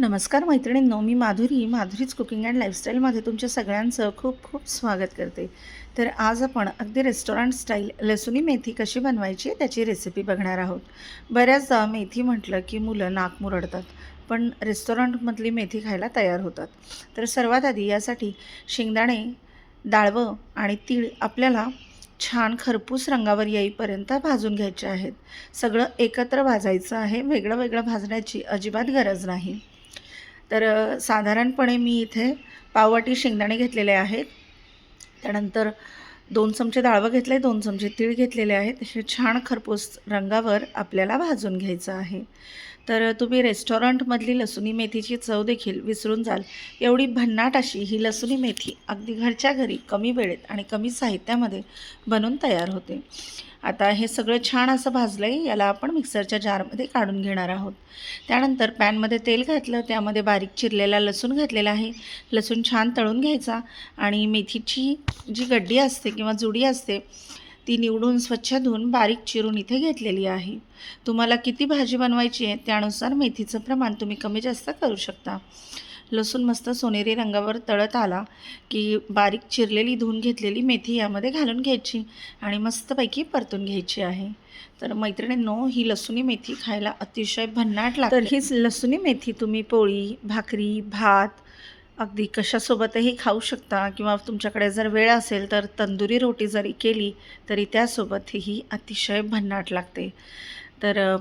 नमस्कार मैत्रिणींनो मी माधुरी. माधुरीच कुकिंग अँड लाईफस्टाईलमध्ये तुमच्या सगळ्यांचं खूप खूप स्वागत करते. तर आज आपण अगदी रेस्टॉरंट स्टाईल लसुनी मेथी कशी बनवायची त्याची रेसिपी बघणार आहोत. बऱ्याचदा मेथी म्हटलं की मुलं नाक मुरडतात पण रेस्टॉरंटमधली मेथी खायला तयार होतात. तर सर्वात आधी यासाठी शेंगदाणे डाळवं आणि तीळ आपल्याला छान खरपूस रंगावर येईपर्यंत भाजून घ्यायचे आहेत. सगळं एकत्र भाजायचं आहे. वेगळं वेगळं भाजण्याची अजिबात गरज नाही. तर साधारणपणे मी इथे पाववाटी शेंगदाणे घेतलेले आहेत. त्यानंतर दोन चमचे डाळवं घेतले दोन चमचे तीळ घेतलेले आहेत. हे छान खरपूस रंगावर आपल्याला भाजून घ्यायचं आहे. तर तुम्ही रेस्टॉरंटमधली लसुणी मेथीची चव देखील विसरून जाल. एवढी भन्नाट अशी ही लसुणी मेथी अगदी घरच्या घरी कमी वेळेत आणि कमी साहित्यामध्ये बनून तयार होते. आता हे सगळं छान असं भाजलं आहे याला आपण मिक्सरच्या जारमध्ये काढून घेणार आहोत. त्यानंतर पॅनमध्ये तेल घातलं त्यामध्ये बारीक चिरलेला लसूण घातलेला आहे. लसूण छान तळून घ्यायचा आणि मेथीची जी गड्डी असते किंवा जुडी असते ती निवडून स्वच्छ धुवून बारीक चिरून इथे घेतलेली आहे. तुम्हाला किती भाजी बनवायची आहे त्यानुसार मेथीचं प्रमाण तुम्ही कमी जास्त करू शकता. लसूण मस्त सोनेरी रंगावर तळत आला की बारीक चिरलेली धुवून घेतलेली मेथी यामध्ये घालून घ्यायची आणि मस्तपैकी परतून घ्यायची आहे. तर मैत्रिणींनो ही लसुणी मेथी खायला अतिशय भन्नाट लागते. तर हीच लसुणी मेथी तुम्ही पोळी भाकरी भात अगदी कशासोबतही खाऊ शकता किंवा तुमच्याकडे जर वेळ असेल तर तंदुरी रोटी जरी केली तरी त्यासोबत ही अतिशय भन्नाट लागते. तर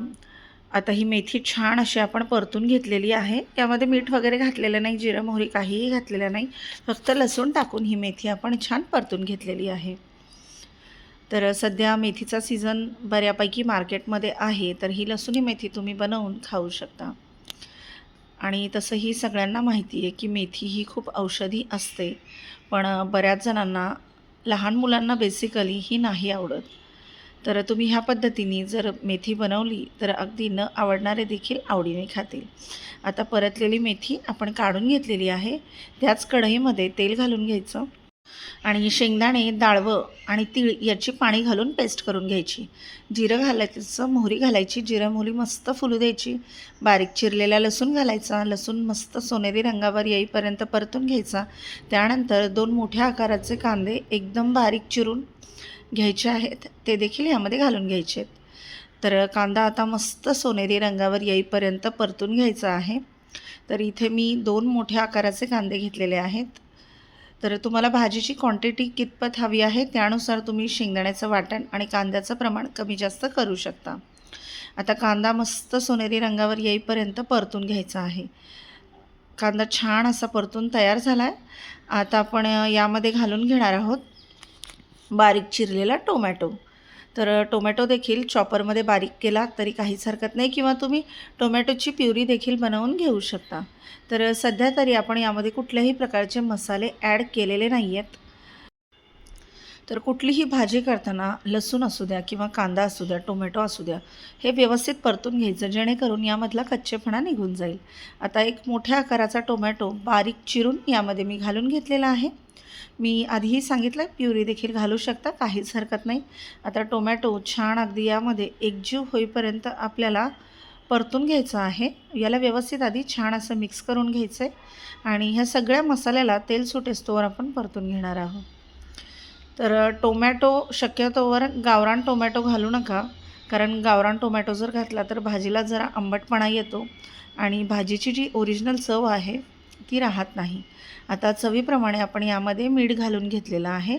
आता ही मेथी छान अशी आपण परतून घेतलेली आहे. यामध्ये मीठ वगैरे घातलेलं नाही जिरं मोहरी काहीही घातलेलं नाही. फक्त लसूण टाकून ही मेथी आपण छान परतून घेतलेली आहे. तर सध्या मेथीचा सीझन बऱ्यापैकी मार्केटमध्ये आहे तर ही लसुणी मेथी तुम्ही बनवून खाऊ शकता. आणि तसंही सगळ्यांना माहिती आहे की मेथी ही खूप औषधी असते. पण बऱ्याच जणांना लहान मुलांना बेसिकली ही नाही आवडत. तर तुम्ही ह्या पद्धतीने जर मेथी बनवली तर अगदी न आवडणारे देखील आवडीने खातील. आता परतलेली मेथी आपण काढून घेतलेली आहे. त्याच कढईमध्ये तेल घालून घ्यायचं. आणि शेंगदाणे डाळवं आणि तीळ याची पाणी घालून पेस्ट करून घ्यायची. जिरं घालायचं मोहरी घालायची जिरं मोहरी मस्त फुलू द्यायची. बारीक चिरलेला लसूण घालायचा लसूण मस्त सोनेरी रंगावर येईपर्यंत परतून घ्यायचा. त्यानंतर दोन मोठ्या आकाराचे कांदे एकदम बारीक चिरून घ्यायचे आहेत. ते देखील यामध्ये घालून घ्यायचे आहेत. तर कांदा आता मस्त सोनेरी रंगावर येईपर्यंत परतून घ्यायचा आहे. तर इथे मी दोन मोठ्या आकाराचे कांदे घेतलेले आहेत. तर तुम्हाला भाजीची क्वांटिटी कितपत हवी आहे त्यानुसार तुम्ही शेंगदाण्याचं वाटण आणि कांद्याचं प्रमाण कमी जास्त करू शकता. आता कांदा मस्त सोनेरी रंगावर येईपर्यंत परतून घ्यायचा आहे. कांदा छान असा परतून तयार झाला आहे आता आपण यामध्ये घालून घेणार आहोत बारीक चिरलेला टोमॅटो. तर टोमॅटो देखील चॉपरमध्ये बारीक केला तरी काहीच हरकत नाही किंवा तुम्ही टोमॅटोची प्युरी देखील बनवून घेऊ शकता. तर सध्या तरी आपण यामध्ये कुठल्याही प्रकारचे मसाले ॲड केलेले नाही आहेत. तर कुठलीही भाजी करताना लसूण असू द्या किंवा कांदा असू द्या टोमॅटो असू द्या हे व्यवस्थित परतून घ्यायचं जेणेकरून यामधला कच्चेपणा निघून जाईल. आता एक मोठ्या आकाराचा टोमॅटो बारीक चिरून यामध्ये मी घालून घेतलेला आहे. मी आधीही सांगितलं प्युरी देखील घालू शकता काहीच हरकत नाही. आता टोमॅटो छान अगदी यामध्ये एकजीव होईपर्यंत आपल्याला परतून घ्यायचं आहे. याला व्यवस्थित आधी छान असं मिक्स करून घ्यायचं आहे आणि ह्या सगळ्या मसाल्याला तेल सुटेस्तोवर आपण परतून घेणार आहोत. तर टोमॅटो शक्यतोवर गावरान टोमॅटो घालू नका कारण गावरान टोमॅटो जर घातला तर भाजीला जरा आंबटपणा येतो आणि भाजीची जी ओरिजिनल चव आहे ती राहत नाही. आता चवीप्रमाणे आपण यामध्ये मीठ घालून घेतलेलं आहे.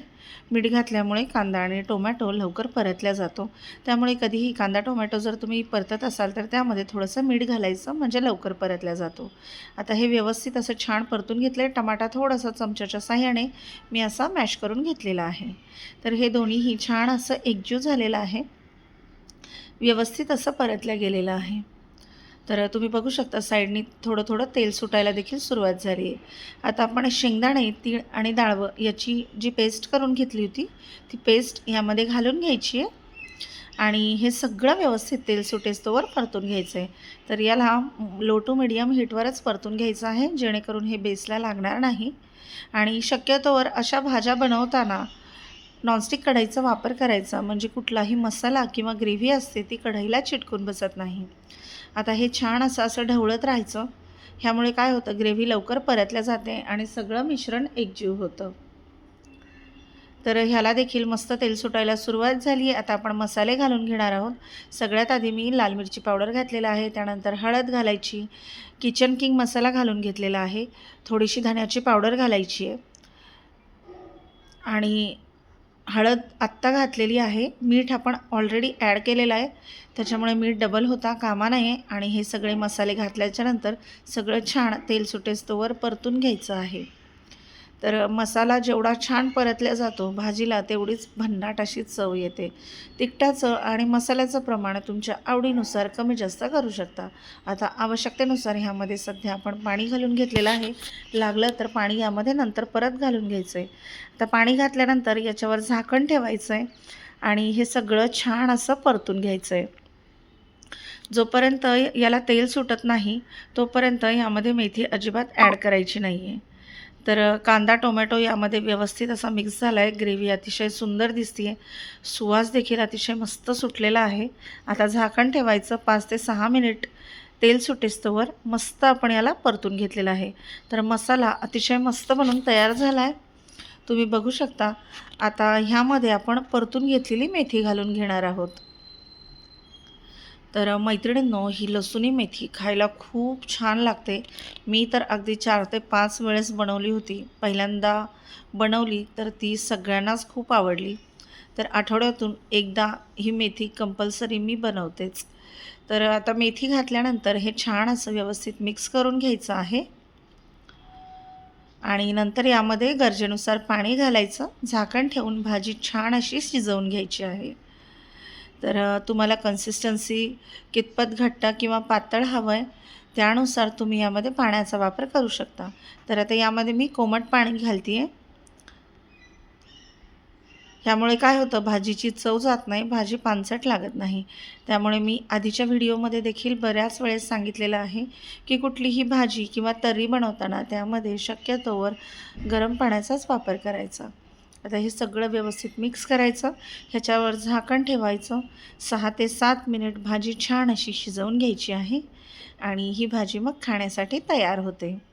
मीठ घातल्यामुळे कांदा आणि टोमॅटो लवकर परतल्या जातो. त्यामुळे कधीही कांदा टोमॅटो जर तुम्ही परतत असाल तर त्यामध्ये थोडंसं मीठ घालायचं म्हणजे लवकर परतल्या जातो. आता हे व्यवस्थित असं छान परतून घेतलं आहे टमाटा थोडासा चमच्याच्या साह्याने मी असा मॅश करून घेतलेला आहे. तर हे दोन्हीही छान असं एकजीव झालेलं आहे. व्यवस्थित असं परतल्या गेलेलं आहे. तर तुम्ही बघू शकता साईडनी थोडं थोडं तेल सुटायला देखील सुरुवात झाली आहे. आता आपण शेंगदाणे तीळ आणि डाळवं याची जी पेस्ट करून घेतली होती ती पेस्ट यामध्ये घालून घ्यायची आहे. आणि हे सगळं व्यवस्थित तेल सुटेस्तोवर परतून घ्यायचं आहे तर याला लो टू मिडियम हीटवरच परतून घ्यायचं आहे जेणेकरून हे बेसला लागणार नाही. आणि शक्यतोवर अशा भाज्या बनवताना नॉनस्टिक कढईचा वापर करायचा म्हणजे कुठलाही मसाला किंवा ग्रेव्ही असते ती कढईला चिटकून बसत नाही. आता हे छान असं असं ढवळत राहायचं. ह्यामुळे काय होतं ग्रेव्ही लवकर परतल्या जाते आणि सगळं मिश्रण एकजीव होतं. तर ह्याला देखील मस्त तेल सुटायला सुरुवात झाली आता आपण मसाले घालून घेणार आहोत. सगळ्यात आधी मी लाल मिरची पावडर घातलेला आहे. त्यानंतर हळद घालायची. किचन किंग मसाला घालून घेतलेला आहे. थोडीशी धण्याची पावडर घालायची आहे. आणि हळद आत्ता घातलेली आहे. मीठ आपण ऑलरेडी ॲड केलेलं आहे. त्याच्यामुळे मीठ डबल होता कामा नाही आणि हे सगळे मसाले घातल्याच्यानंतर सगळं छान तेल सुटेस्तोवर परतून घ्यायचं आहे. तर मसाला जेवढा छान परतल्या जातो भाजीला तेवढीच भन्नाट अशी चव येते. तिखटाचं आणि मसाल्याचं प्रमाण तुमच्या आवडीनुसार कमी जास्त करू शकता. आता आवश्यकतेनुसार ह्यामध्ये सध्या आपण पाणी घालून घेतलेलं आहे. लागलं तर पाणी यामध्ये नंतर परत घालून घ्यायचं आहे आता पाणी घातल्यानंतर याच्यावर झाकण ठेवायचं आहे आणि हे सगळं छान असं परतून घ्यायचं आहे जोपर्यंत याला तेल सुटत नाही तोपर्यंत यामध्ये मेथी अजिबात ॲड करायची नाही आहे तर कांदा टोमॅटो यामध्ये व्यवस्थित असा मिक्स झाला आहे ग्रेव्ही अतिशय सुंदर दिसते आहे सुवास देखील अतिशय मस्त सुटलेला आहे. आता झाकण ठेवायचं. पाच ते सहा मिनिट तेल सुटेस्तोवर मस्त आपण याला परतून घेतलेला आहे. तर मसाला अतिशय मस्त बनून तयार झाला आहे तुम्ही बघू शकता. आता ह्यामध्ये आपण परतून घेतलेली मेथी घालून घेणार आहोत. तर मैत्रिणींनो ही लसुणी मेथी खायला खूप छान लागते. मी तर अगदी चार ते पाच वेळेस बनवली होती. पहिल्यांदा बनवली तर ती सगळ्यांनाच खूप आवडली. तर आठवड्यातून एकदा ही मेथी कंपल्सरी मी बनवतेच. तर आता मेथी घातल्यानंतर हे छान असं व्यवस्थित मिक्स करून घ्यायचं आहे. आणि नंतर यामध्ये गरजेनुसार पाणी घालायचं. झाकण ठेवून भाजी छान अशी शिजवून घ्यायची आहे. तर तुम्हाला कन्सिस्टन्सी कितपत घट्ट किंवा पातळ हवं आहे त्यानुसार तुम्ही यामध्ये पाण्याचा वापर करू शकता. तर आता यामध्ये मी कोमट पाणी घालते आहे त्यामुळे काय होतं भाजीची चव जात नाही भाजी पानसट लागत नाही. त्यामुळे मी आधीच्या व्हिडिओमध्ये देखील बऱ्याच वेळेस सांगितलेलं आहे की कुठलीही भाजी किंवा तर्री बनवताना त्यामध्ये शक्यतोवर गरम पाण्याचाच वापर करायचा. आता हे सगळं व्यवस्थित मिक्स करायचं. ह्याच्यावर झाकण ठेवायचं. सहा ते सात मिनिट भाजी छान अशी शिजवून घ्यायची आहे. आणि ही भाजी मग खाण्यासाठी तयार होते.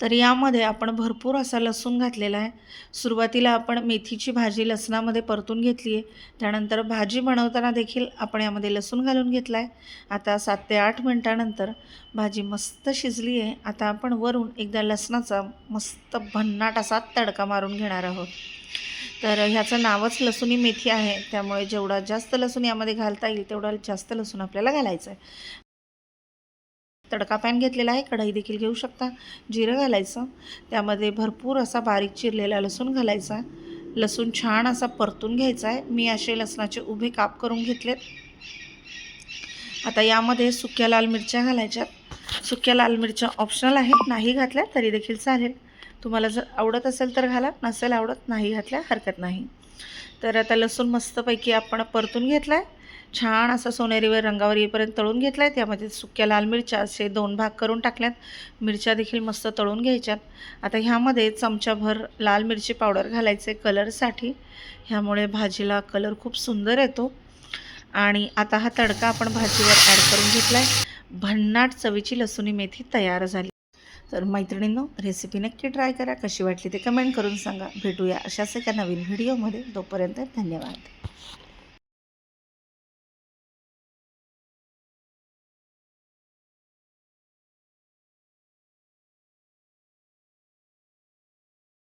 तर यामध्ये आपण भरपूर असा लसूण घातलेला आहे. सुरुवातीला आपण मेथीची भाजी लसणामध्ये परतून घेतली आहे त्यानंतर भाजी बनवताना देखील आपण यामध्ये लसूण घालून घेतला आहे आता सात ते आठ मिनटानंतर भाजी मस्त शिजली आहे आता आपण वरून एकदा लसणाचा मस्त भन्नाट असा तडका मारून घेणार आहोत. तर ह्याचं नावच लसुणी मेथी आहे. त्यामुळे जेवढा जास्त लसूण यामध्ये घालता येईल तेवढा जास्त लसूण आपल्याला घालायचं आहे तडका पॅन घेतलेला आहे कढई देखील घेऊ शकता. जिरं घालायचं. त्यामध्ये भरपूर असा बारीक चिरलेला लसूण घालायचा. लसूण छान असा परतून घ्यायचा आहे. मी असे लसणाचे उभे काप करून घेतलेत. आता यामध्ये सुक्या लाल मिरच्या घालायच्यात. सुक्या लाल मिरच्या ऑप्शनल आहेत. नाही घातल्या तरी देखील चालेल. तुम्हाला जर आवडत असेल तर घाला. नसेल आवडत नाही घातल्या हरकत नाही. तर आता लसूण मस्तपैकी आपण परतून घेतला आहे छान असा सोनेरीवर रंगावर येईपर्यंत तळून घेतला आहे त्यामध्ये सुक्या लाल मिरच्या असे दोन भाग करून टाकल्यात. मिरच्या देखील मस्त तळून घ्यायच्यात. आता ह्यामध्ये चमचाभर लाल मिरची पावडर घालायचे कलरसाठी. ह्यामुळे भाजीला कलर खूप सुंदर येतो. आणि आता हा तडका आपण भाजीवर ॲड करून घेतला आहे भन्नाट चवीची लसुणी मेथी तयार झाली. तर मैत्रिणींनो रेसिपी नक्की ट्राय करा. कशी वाटली ते कमेंट करून सांगा. भेटूया अशाच एका नवीन व्हिडिओमध्ये. तोपर्यंत धन्यवाद.